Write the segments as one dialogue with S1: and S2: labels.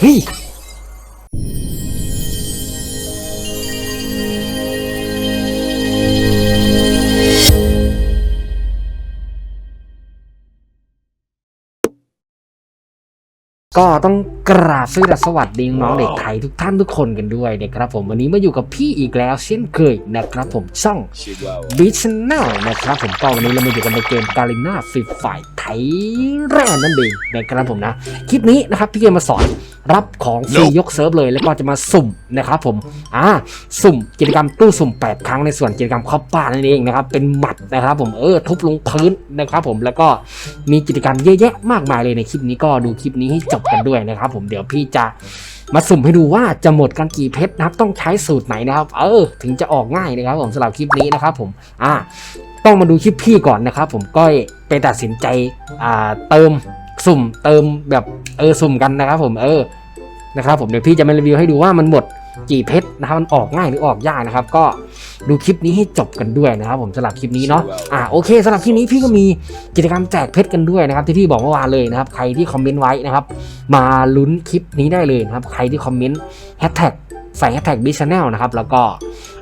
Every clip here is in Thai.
S1: เฮ้ย ก็ต้องกราบสวัสดีน้องๆเด็กไทยทุกท่านทุกคนกันด้วยนะครับผมวันนี้มาอยู่กับพี่อีกแล้วเช่นเคยนะครับผมช่องบิชแนลนะครับผมก็วันนี้เรามาอยู่กันในเกมกาลิน่าฟิฟไฟไทยแรนนั่นเองนะครับผมนะ คลิปนี้นะครับพี่เกมมาสอน รับของฟรียกเซิร์ฟเลยแล้วก็จะมาสุ่มนะครับผมอ่าสุ่มกิจกรรมตู้สุ่ม 8 ครั้งในส่วนกิจกรรมคอปป้านั่นเองนะครับเป็นหมัดนะครับผมเออทุบลงพื้นนะครับผมแล้วก็มีกิจกรรมเยอะแยะมากมายเลยในคลิปนี้ก็ดูคลิปนี้ให้จบกันด้วยนะครับผมเดี๋ยวพี่จะมาสุ่มให้ดูว่าจะหมดกันกี่เพชรนะครับ ต้องใช้สูตรไหนนะครับ เออ ถึงจะออกง่ายนะครับผมสำหรับคลิปนี้นะครับผมอ่าต้องมาดูคลิปพี่ก่อนนะครับผมก็ไปตัดสินใจอ่าเติมสุ่มเติมแบบเออสุ่มกันนะครับผมเออ นะครับผมเดี๋ยวพี่จะมารีวิวให้ดูว่ามันหมดกี่เพชรนะครับมันออกง่ายหรือออกยากนะครับ ก็ดูคลิปนี้ให้จบกันด้วยนะครับผมสำหรับคลิปนี้เนาะอ่าโอเคสำหรับคลิปนี้พี่ก็มีกิจกรรมแจกเพชรกันด้วยนะครับ ที่พี่บอกเมื่อวานเลยนะครับ ใครที่คอมเมนต์ไว้นะครับ มาลุ้นคลิปนี้ได้เลยนะครับ ใครที่คอมเมนต์แฮชแท็กใส่แฮชแท็กบิชแนลนะครับแล้วก็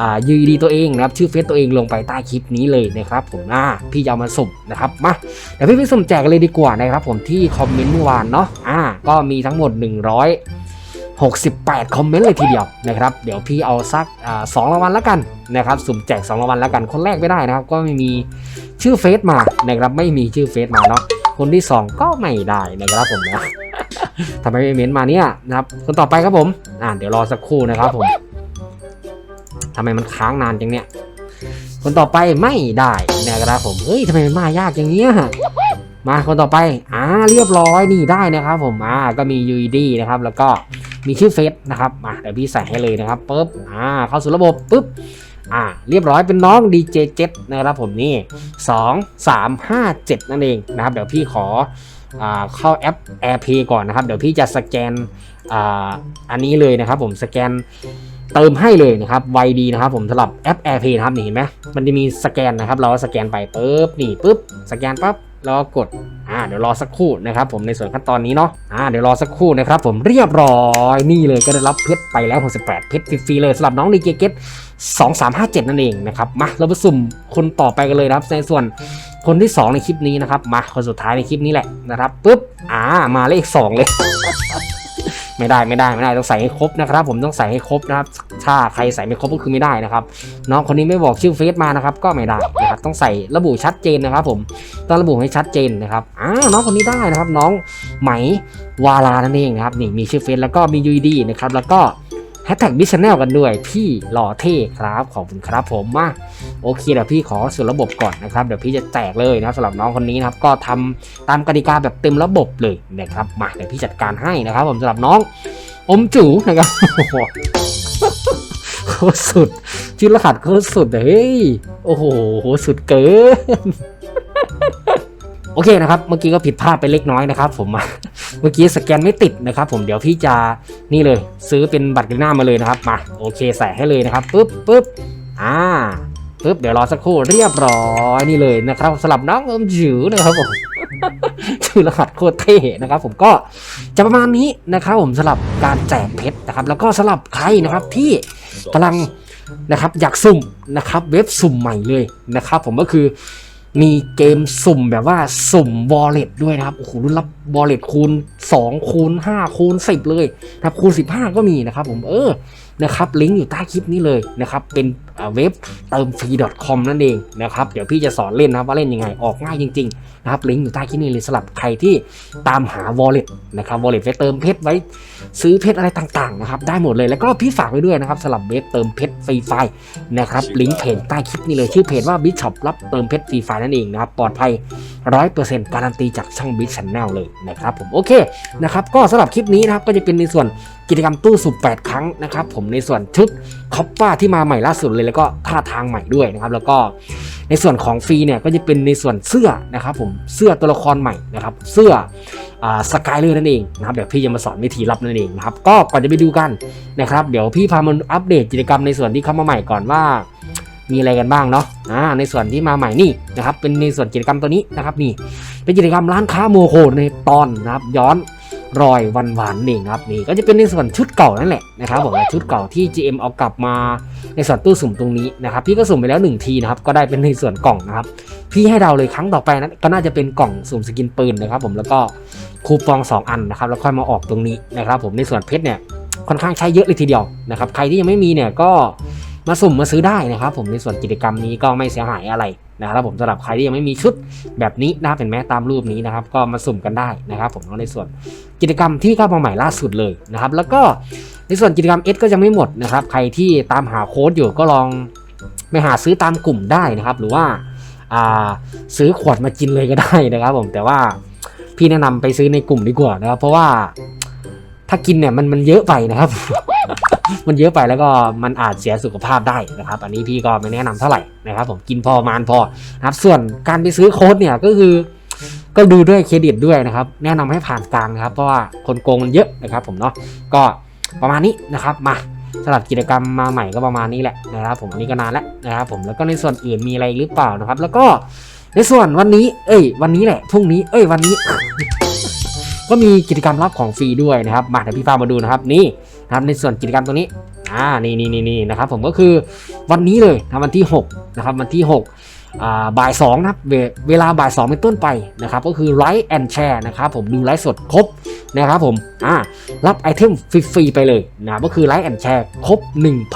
S1: อ่ายูดีตัวเองนะครับชื่อเฟซตัวเองลงไปใต้คลิปนี้เลยนะครับผมอ่าพี่จะเอามาสุ่มนะครับมาเดี๋ยวพี่ไปสุ่มแจกกันเลยดีกว่านะครับผมที่คอมเมนต์เมื่อวานเนาะอ่าก็มีทั้งหมด 68 คอมเมนต์เลยทีเดียวนะครับ เดี๋ยวพี่เอาสักสองรางวัลแล้วกันนะครับ สุ่มแจก 2 รางวัลแล้วกัน คนแรกไม่ได้นะครับ ก็ไม่มีชื่อเฟซมานะครับ ไม่มีชื่อเฟซมาเนาะ คนที่ 2 ก็ไม่ได้นะครับผมนะทำไมไม่เม้นต์มาเนี่ยนะครับ คนต่อไปครับผม อ่าเดี๋ยวรอสักครู่นะครับผมทำไมมันค้างนานจังเนี่ย คนต่อไปไม่ได้นะครับผม เฮ้ยทำไมมันมายากอย่างเงี้ยมาคนต่อไป อ่า เรียบร้อยนี่ได้นะครับผม อ่า ก็มี UED นะครับ แล้วก็ มีชื่อเฟซนะครับมาเดี๋ยวพี่ใส่ให้เลยนะครับปุ๊บอ่าเข้าสู่ระบบปุ๊บอ่าเรียบร้อยเป็นน้อง DJ 7 นะครับผมนี่ 2 3 5 7 นั่นเองนะครับ เดี๋ยวพี่ขออ่าเข้าแอป AirPay ก่อนนะครับ เดี๋ยวพี่จะสแกนอ่าอันนี้เลยนะครับผมสแกนเติมให้เลยนะครับไวดีนะครับผมสำหรับแอป AirPay นะครับนี่เห็นไหมมันจะมีสแกนนะครับ เราสแกนไปปุ๊บนี่ปุ๊บสแกนปั๊บ แล้วก็กดอ่าเดี๋ยวรอสักครู่นะครับผมในส่วนขั้นตอนนี้เนาะอ่าเดี๋ยวรอสักครู่นะครับผมเรียบร้อยนี่เลยก็ได้รับเพชรไปแล้ว 68 เพชรฟรีๆเลยสำหรับน้องดีเจเกต2357 นั่นเองนะครับมาเราไปสุ่มคนต่อไปกันเลยนะครับ ในส่วนคนที่ 2 ในคลิปนี้นะครับมาคนสุดท้ายในคลิปนี้แหละนะครับปุ๊บอ่ามาเลข2เลย ไม่ได้ไม่ได้ไม่ได้ต้องใส่ให้ครบนะครับ ผมต้องใส่ให้ครบนะครับถ้าใครใส่ไม่ครบก็คือไม่ได้นะครับน้องคนนี้ไม่บอกชื่อเฟซมานะครับก็ไม่ได้นะครับต้องใส่ระบุชัดเจนนะครับ ผมต้องระบุให้ชัดเจนนะครับอ้าน้องคนนี้ได้นะครับ น้องไหมวาลานั่นเองนะครับนี่มีชื่อเฟซแล้วก็มียูดีนะครับแล้วก็ แฮชแท็กบิชแนลกันด้วย พี่หล่อเท่ครับขอบคุณครับผมมาโอเคเดี๋ยวพี่ขอสู่ระบบก่อนนะครับ เดี๋ยวพี่จะแจกเลยนะสำหรับน้องคนนี้นะครับ ก็ทำตามกติกาแบบเต็มระบบเลยนะครับมาเดี๋ยวพี่จัดการให้นะครับ ผมสำหรับน้องอมจูนะครับโคตรสุด ชื่อรหัสโคตรสุดเฮ้ยโอ้โหสุดเกิน โอเคนะครับ เมื่อกี้ก็ผิดพลาดไปเล็กน้อยนะครับผม เมื่อกี้สแกนไม่ติดนะครับ ผม เดี๋ยวพี่จะนี่เลย ซื้อเป็นบัตรกรีน่ามาเลยนะครับ มา โอเค ใส่ให้เลยนะครับปุ๊บปุ๊บอ่าปุ๊บ เดี๋ยวรอสักครู่เรียบร้อยนี่เลยนะครับสลับน้องอมจิ๋วนะครับผมชื่อรหัสโคตรเท่นะครับผมก็จะประมาณนี้นะครับผมสำหรับการแจกเพชรนะครับ แล้วก็สำหรับใครนะครับที่กำลังนะครับอยากสุ่มนะครับเว็บสุ่มใหม่เลยนะครับ ผมก็คือ มีเกมสุ่มแบบว่าสุ่มวอลเล็ตด้วยนะครับโอ้โหรุ่นรับวอลเล็ตคูณ 2 คูณ 5 คูณ 10 เลยนะครับคูณ 15 ก็มีนะครับผมเออนะครับลิงก์อยู่ใต้คลิปนี้เลยนะครับเป็น เว็บเติมฟรี .com นั่นเองนะครับ เดี๋ยวพี่จะสอนเล่นนะว่าเล่นยังไง ออกง่ายจริงๆนะครับ ลิงก์อยู่ใต้คลิปนี้เลยสำหรับใครที่ตามหา wallet นะครับ wallet ไว้เติมเพชรไว้ซื้อเพชรอะไรต่างๆนะครับ ได้หมดเลย แล้วก็พี่ฝากไว้ด้วยนะครับสำหรับเว็บเติมเพชรฟรีไฟล์นะครับ ลิงก์เพจใต้คลิปนี้เลยชื่อเพจว่า Bishop รับเติมเพชรฟรีไฟล์นั่นเองนะครับ ปลอดภัย 100%การันตีจากช่าง Bit Channel เลยนะครับผม โอเคนะครับ ก็สำหรับคลิปนี้นะครับ ก็จะเป็นในส่วนกิจกรรมตู้สุ่ม8 ครั้งนะครับ ผมในส่วนชุด คอปป้าที่มาใหม่ล่าสุดเลยแล้วก็ท่าทางใหม่ด้วยนะครับ แล้วก็ในส่วนของฟรีเนี่ยก็จะเป็นในส่วนเสื้อนะครับผมเสื้อตัวละครใหม่นะครับเสื้อสกายเลอร์นั่นเองนะครับเดี๋ยวพี่จะมาสอนวิธีรับนั่นเองนะครับก็ก่อนจะไปดูกันนะครับ เดี๋ยวพี่พามาอัปเดตกิจกรรมในส่วนที่เข้ามาใหม่ก่อนว่ามีอะไรกันบ้างเนาะอ่าในส่วนที่มาใหม่นี่นะครับเป็นในส่วนกิจกรรมตัวนี้นะครับนี่เป็นกิจกรรมร้านค้าโมโคในตอนนะครับย้อน รอยวันหวานๆนี่ครับนี่ก็จะเป็นในส่วนชุดเก่านั่นแหละนะครับผมชุดเก่าที่ GM เอากลับมาในส่วนตู้สุ่มตรงนี้นะครับพี่ก็สุ่มไปแล้วหนึ่งทีนะครับก็ได้เป็นในส่วนกล่องนะครับพี่ให้เราเลยครั้งต่อไปนั้นก็น่าจะเป็นกล่องสุ่มสกินปืนนะครับผมแล้วก็คูปองสองอันนะครับแล้วค่อยมาออกตรงนี้นะครับผมในส่วนเพชรเนี่ยค่อนข้างใช้เยอะเลยทีเดียวนะครับใครที่ยังไม่มีเนี่ยก็มาสุ่มมาซื้อได้นะครับผมในส่วนกิจกรรมนี้ก็ไม่เสียหายอะไร นะครับผมสำหรับใครที่ยังไม่มีชุดแบบนี้นะเห็นไหมตามรูปนี้นะครับ ก็มาสุ่มกันได้นะครับผมในส่วนกิจกรรมที่เข้ามาใหม่ล่าสุดเลยนะครับ แล้วก็ในส่วนกิจกรรม S ก็ยังไม่หมดนะครับ ใครที่ตามหาโค้ดอยู่ก็ลองไปหาซื้อตามกลุ่มได้นะครับ หรือว่าาซื้อขวดมากินเลยก็ได้นะครับ ผมแต่ว่าพี่แนะนำไปซื้อในกลุ่มดีกว่านะครับ เพราะว่า ถ้ากินเนี่ยมันมันเยอะไปนะครับ มันเยอะไปแล้วก็มันอาจเสียสุขภาพได้นะครับ อันนี้พี่ก็ไม่แนะนำเท่าไหร่นะครับ ผมกินพอมานพอนะครับ ส่วนการไปซื้อโค้ดเนี่ยก็คือ ก็ดูด้วยเครดิตด้วยนะครับ แนะนำให้ผ่านกลางนะครับ เพราะว่าคนโกงมันเยอะนะครับ ผมเนาะก็ประมาณนี้นะครับมาสำหรับกิจกรรมมาใหม่ก็ประมาณนี้แหละนะครับ ผมอันนี้ก็นานแล้วนะครับ ผมแล้วก็ในส่วนอื่นมีอะไรหรือเปล่านะครับ แล้วก็ในส่วนวันนี้ เอ้ย วันนี้แหละพรุ่งนี้ เอ้ย วันนี้ ก็มีกิจกรรมรับของฟรีด้วยนะครับ มาเดี๋ยวพี่ฟ้ามาดูนะครับนี่นะครับในส่วนกิจกรรมตัวนี้อ่านี่นี่นี่นี่นะครับผมก็คือวันนี้เลยนะวันที่6นะครับวันที่6อ่าบ่ายสองนะครับเวลาบ่ายสองเป็นต้นไปนะครับก็คือไลฟ์แอนแชร์นะครับผมดูไลฟ์สดครบนะครับผมอ่ารับไอเทมฟรีๆไปเลยนะก็คือไลค์แอนแชร์ครบ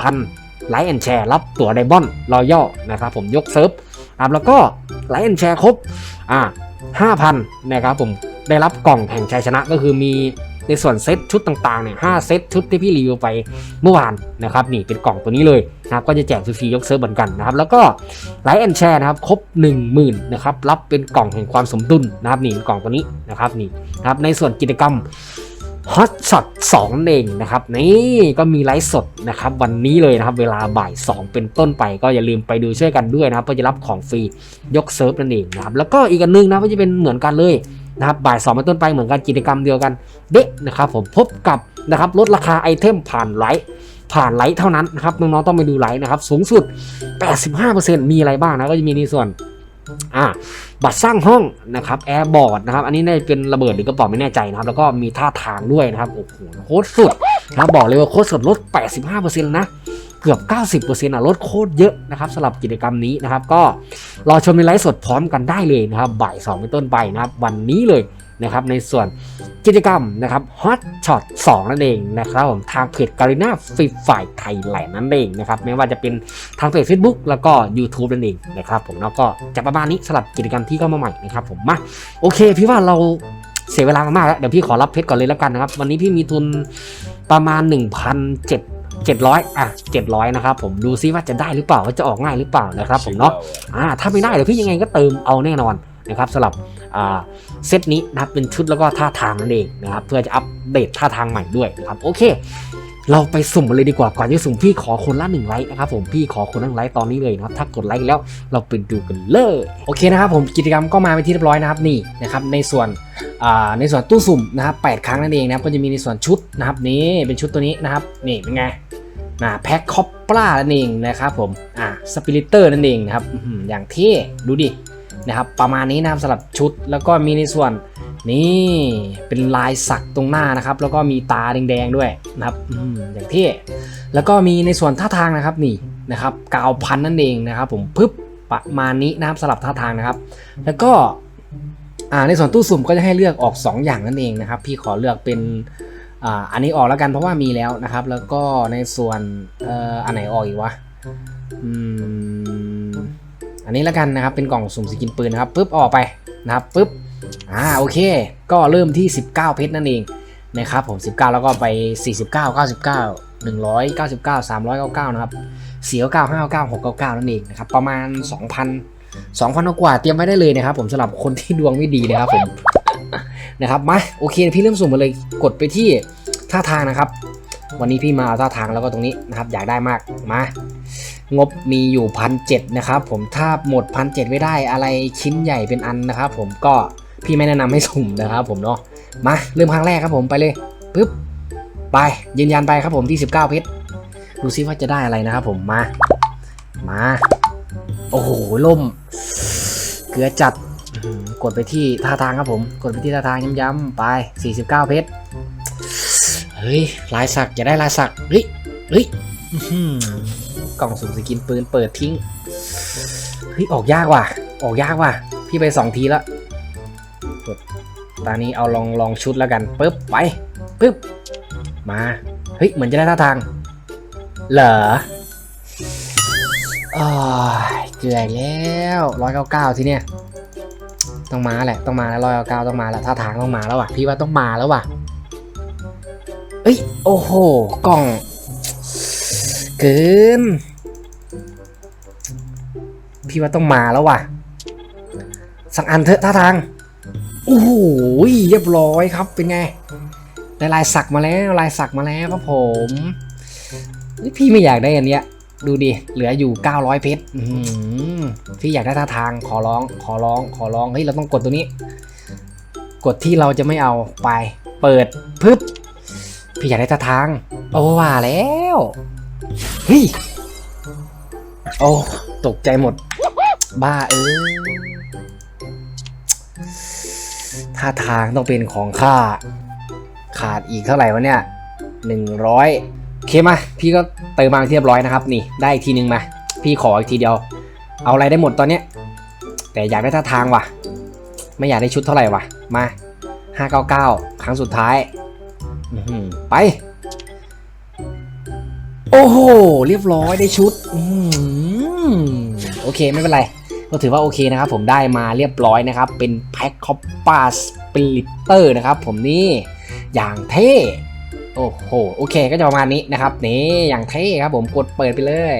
S1: 1,000ไลค์แอนแชร์รับตั๋วไดบอนรอย่อนะครับผมยกเซิร์ฟครับแล้วก็ไลค์แอนแชร์ครบอ่า5,000นะครับผม ได้รับกล่องแห่งชัยชนะก็คือมีในส่วนเซตชุดต่างๆเนี่ยห้าเซตชุดที่พี่รีวิวไปเมื่อวานนะครับนี่เป็นกล่องตัวนี้เลยนะครับก็จะแจกฟรีๆยกเซิร์ฟเหมือนกันนะครับแล้วก็ไลค์แอนแชร์นะครับครบ 10,000นะครับรับเป็นกล่องแห่งความสมดุลนะครับนี่กล่องตัวนี้นะครับนี่นะครับในส่วนกิจกรรมฮอตช็อต2นั่นเองนะครับนี่ก็มีไลฟ์สดนะครับวันนี้เลยนะครับเวลาบ่าย 2 เป็นต้นไปก็อย่าลืมไปดูช่วยกันด้วยนะครับเพื่อจะรับของฟรียกเซิร์ฟนั่นเองนะครับแล้วก็อีกอันนึงนะก็จะเป็นเหมือนกันเลย นะครับบ่าย2เป็นต้นไปเหมือนกันกิจกรรมเดียวกันเด็กนะครับผมพบกับนะครับลดราคาไอเทมผ่านไลฟ์ผ่านไลฟ์เท่านั้นนะครับน้องๆต้องไปดูไลฟ์นะครับสูงสุด 85%มีอะไรบ้างนะก็จะมีในส่วนอ่าบัตรสร้างห้องนะครับแอร์บอร์ดนะครับอันนี้น่าจะเป็นระเบิดหรือกระป๋าไม่แน่ใจนะครับแล้วก็มีท่าทางด้วยนะครับโอ้โหโคตรสุดนะบบอกเลยว่าโคตรสุดลด 85%นะ เกือบ 90%อะลดโคตรเยอะนะครับสำหรับกิจกรรมนี้นะครับ ก็รอชมในไลฟ์สดพร้อมกันได้เลยนะครับบ่าย2เป็นต้นไปนะครับ วันนี้เลยนะครับในส่วนกิจกรรมนะครับ Hot Shot 2นั่นเองนะครับผมทางเพจการีนาฟิฟายไทยแลนด์นั่นเองนะครับไม่ว่าจะเป็นทางเพจ Facebook แล้วก็ YouTube นั่นเองนะครับผมแล้วก็จะประมาณนี้สำหรับกิจกรรมที่เข้ามาใหม่นะครับผมมาโอเค พี่ว่าเราเสียเวลามามากแล้วเดี๋ยวพี่ขอรับเพชรก่อนเลยแล้วกันนะครับ วันนี้พี่มีทุนประมาณ 1,700 700อะ700นะครับผมดูซิว่าจะได้หรือเปล่าว่าจะออกง่ายหรือเปล่านะครับผมเนาะอ่าถ้าไม่ได้เดี๋ยวพี่ยังไงก็เติมเอาแน่นอนนะครับสำหรับอ่าเซตนี้นะครับเป็นชุดแล้วก็ท่าทางนั่นเองนะครับเพื่อจะอัปเดตท่าทางใหม่ด้วยนะครับโอเค เราไปสุ่มกันเลยดีกว่าก่อนจะสุ่มพี่ขอคนละหนึ่งไลค์นะครับผมพี่ขอคนละหนึ่งไลค์ตอนนี้เลยนะครับถ้ากดไลค์แล้วเราไปดูกันเลยโอเคนะครับผมกิจกรรมก็มาไปนที่เรียบร้อยนะครับนี่นะครับในส่วนอ่าในส่วนตู้สุ่มนะครับแปดครั้งนั่นเองนะครับก็จะมีในส่วนชุดนะครับนี่เป็นชุดตัวนี้นะครับนี่เป็นไง นะแพ็คคอปปลานั่นเองนะครับผมอ่าสปิริตเตอร์นั่นเองนะครับอย่างเท่ดูดินะครับประมาณนี้นะครับสำหรับชุดแล้วก็มีในส่วนนี่เป็นลายสักตรงหน้านะครับ แล้วก็มีตาแดงๆด้วยนะครับอย่างเท่แล้วก็มีในส่วนท่าทางนะครับนี่นะครับกาวพันนั่นเองนะครับ ผมปึ๊บประมาณนี้นะครับสำหรับท่าทางนะครับ แล้วก็ในส่วนตู้สุ่มก็จะให้เลือกออก 2 อย่างนั่นเองนะครับ พี่ขอเลือกเป็น อ่าอันนี้ออกแล้วกันเพราะว่ามีแล้วนะครับ แล้วก็ในส่วนอ่ออันไหนออกอีกวะอืมอันนี้แล้วกันนะครับเป็นกล่องสุ่มสกินปืนนะครับปุ๊บออกไปนะครับปุ๊บอ่าโอเค ก็เริ่มที่ 19 เพชรนั่นเองนะครับผม 19 แล้วก็ไป 49 99 199 399 นะครับ 499 599 699 นั่นเองนะครับ ประมาณ 2,000 2,000 กว่า เตรียมไว้ได้เลยนะครับผมสำหรับคนที่ดวงไม่ดีนะครับผม นะครับมาโอเคพี่เริ่มสุ่มมาเลยกดไปที่ท่าทางนะครับ วันนี้พี่มาเอาท่าทางแล้วก็ตรงนี้นะครับอยากได้มากมางบมีอยู่พันเนะครับผมถ้าหมดพันเไม่ได้อะไรชิ้นใหญ่เป็นอันนะครับ ผมก็พี่ไม่แนะนำให้สุ่มนะครับผมเนาะมาเริ่มครั้งแรกครับผมไปเลยปึ๊บไปยืนยันไปครับผมที่ 19 เพชรดูซิว่าจะได้อะไรนะครับผมมามา โอ้โหล่ม เกลือจัด กดไปที่ท่าทางครับผม กดไปที่ท่าทางย้ำๆไป 49 เพชร เฮ้ย ลายสักอย่าได้ลายสัก เฮ้ย เฮ้ยหือกล่องสุ่มสกินปืนเปิดทิ้ง เฮ้ย ออกยากว่ะ ออกยากว่ะ พี่ไปสองทีแล้วกดตอนนี้เอาลองลองชุดแล้วกันปึ๊บไปปึ๊บมา เฮ้ย เหมือนจะได้ท่าทาง เหรออ้ายเกลือแล้วร้อยเก้าเก้าทีเนี้ย ต้องมาแหละต้องมาแล้วร้อยเก้าเกาต้องมาแล้วท่าทางต้องมาแล้วว่ะพี่ว่าต้องมาแล้วว่ะเอ้ยโอ้โหกล่อง เกิน พี่ว่าต้องมาแล้วว่ะ สักอันเถอะท่าทางโอ้โหเรียบร้อยครับเป็นไงได้ลายสักมาแล้วลายสักมาแล้วครับผมพี่ไม่อยากได้อันเนี้ย ดูดิ เหลืออยู่ 900 เพชรพี่อยากได้ท่าทางขอร้อง ขอร้อง ขอร้อง เฮ้ย เราต้องกดตัวนี้ กดที่เราจะไม่เอาไป เปิดปึ๊บ พี่อยากได้ท่าทาง โอ้ว่าแล้ว เฮ้ย โอ้ ตกใจหมด บ้าเอ้ยท่าทางต้องเป็นของข้า ขาดอีกเท่าไหร่วะเนี่ยหนึ่งร้อย เคมาพี่ก็เติมมาเป็นที่เรียบร้อยนะครับนี่ได้อีกทีนึงมา พี่ขออีกทีเดียว เอาอะไรได้หมดตอนเนี้ยแต่อยากได้ท่าทางว่ะ ไม่อยากได้ชุดเท่าไหร่ว่ะมา599 ครั้งสุดท้ายไป โอ้โห เรียบร้อยได้ชุดโอเคไม่เป็นไร ก็ถือว่าโอเคนะครับ ผมได้มาเรียบร้อยนะครับ เป็นแพ็คคอปปาสปลิตเตอร์นะครับ ผมนี่ อย่างเท่ โอ้โหโอเคก็จะประมาณนี้นะครับนี่อย่างเท่ครับผมกดเปิดไปเลย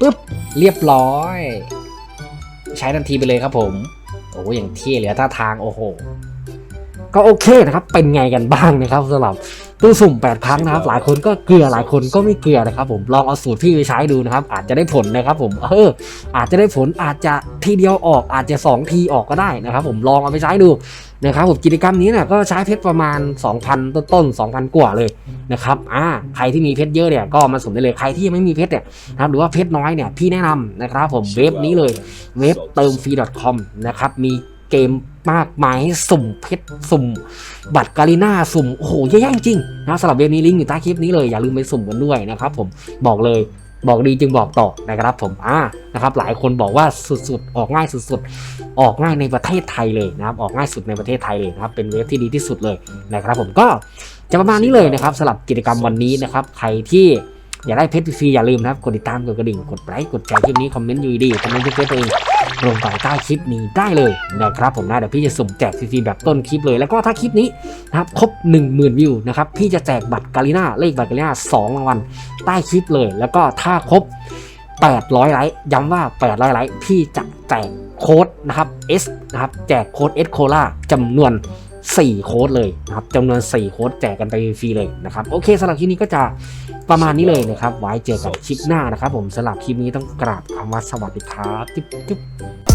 S1: ปุ๊บเรียบร้อย ใช้ทันทีไปเลยครับผมโอ้โหอย่างเท่เหลือท่าทางโอ้โหก็โอเคนะครับเป็นไงกันบ้างนะครับสำหรับตู้สุ่ม 8 ครั้งนะครับ หลายคนก็เกลือหลายคนก็ไม่เกลือนะครับ ผมลองเอาสูตรพี่ไปใช้ดูนะครับ อาจจะได้ผลนะครับ ผมเอออาจจะได้ผลอาจจะทีเดียวออกอาจจะ 2 ทีออกก็ได้นะครับ ผมลองเอาไปใช้ดู นะครับผมกิจกรรมนี้เนี่ยก็ใช้เพชรประมาณ 2,000 ต้นๆ2,000 กว่าเลยนะครับอ่าใครที่มีเพชรเยอะเนี่ยก็มาสุ่มได้เลยใครที่ยังไม่มีเพชรเนี่ยนะครับหรือว่าเพชรน้อยเนี่ยพี่แนะนำนะครับผมเว็บนี้เลยเว็บเติมฟรี .com นะครับมีเกมมากมายให้สุ่มเพชรสุ่ม บัตรการีน่าสุ่มโอ้โหเยอะแยะจริงนะสำหรับเว็บนี้ลิงก์อยู่ใต้คลิปนี้เลยอย่าลืมไปสุ่มกันด้วยนะครับผมบอกเลย บอกดีจึงบอกต่อนะครับผมอ่านะครับหลายคนบอกว่าสุดๆ ออกง่ายสุดๆ ออกง่ายในประเทศไทยเลยนะครับออกง่ายสุดในประเทศไทยเลยนะครับเป็นเว็บที่ดีที่สุดเลยนะครับผมก็จะประมาณนี้เลยนะครับสำหรับกิจกรรมวันนี้นะครับใครที่ อยากได้เพชรฟรีอย่าลืมนะครับ กดติดตามกดกระดิ่ง กดไลค์กดแชร์คลิปนี้ คอมเมนต์อยู่ดีคอมเมนต์ที่เฟซตัวเองลงไปใต้คลิปนี้ได้เลยนะครับผมนะเดี๋ยวพี่จะสุ่มแจกฟรีๆแบบต้นคลิปเลย แล้วก็ถ้าคลิปนี้นะครับครบ 10,000 วิวนะครับพี่จะแจกบัตรกาลิน่าเลขบัตรกาลิน่า2รางวัลใต้คลิปเลย แล้วก็ถ้าครบ 800 ไลค์ย้ำว่า 800 ไลค์พี่จะแจกโค้ดนะครับ S นะครับแจกโค้ด S โคลาจำนวน 4 โค้ดเลยนะครับจำนวน 4 โค้ดแจกกันไปฟรีเลยนะครับโอเคสำหรับคลิปนี้ก็จะประมาณนี้เลยนะครับ ไว้เจอกันคลิปหน้านะครับ ผมสำหรับคลิปนี้ต้องกราบคำว่าสวัสดีครับจุ๊บจุ๊บ